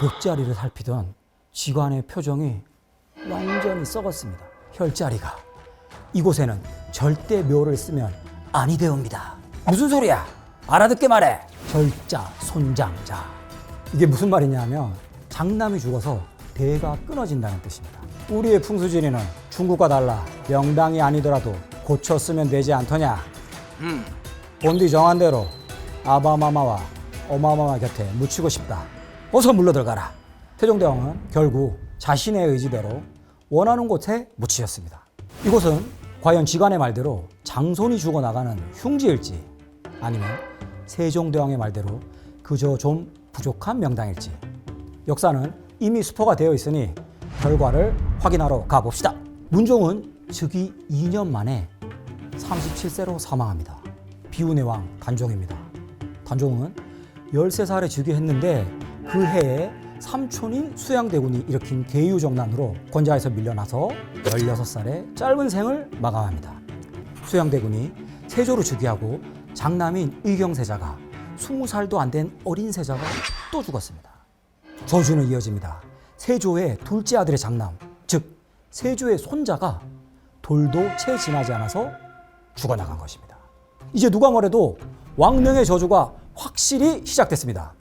목자리를 살피던 지관의 표정이 완전히 썩었습니다. 혈자리가 이곳에는 절대 묘를 쓰면 아니 되옵니다. 무슨 소리야? 알아듣게 말해. 절자, 손장자. 이게 무슨 말이냐면 장남이 죽어서 대가 끊어진다는 뜻입니다. 우리의 풍수지리는 중국과 달라 명당이 아니더라도 고쳐 쓰면 되지 않더냐? 본디 정한 대로 아바마마와 어마마마 곁에 묻히고 싶다. 어서 물러들어가라. 태종대왕은 결국 자신의 의지대로 원하는 곳에 묻히셨습니다. 이곳은 과연 지관의 말대로 장손이 죽어나가는 흉지일지 아니면 세종대왕의 말대로 그저 좀 부족한 명당일지 역사는 이미 수포가 되어 있으니 결과를 확인하러 가봅시다. 문종은 즉위 2년 만에 37세로 사망합니다. 비운의 왕 단종입니다. 단종은 13살에 즉위했는데 그 해에 삼촌인 수양대군이 일으킨 계유정난으로 권자에서 밀려나서 16살에 짧은 생을 마감합니다. 수양대군이 세조로 즉위하고 장남인 의경세자가 20살도 안 된 어린 세자가 또 죽었습니다. 저주는 이어집니다. 세조의 둘째 아들의 장남, 즉 세조의 손자가 돌도 채 지나지 않아서 죽어나간 것입니다. 이제 누가 뭐래도 왕명의 저주가 확실히 시작됐습니다.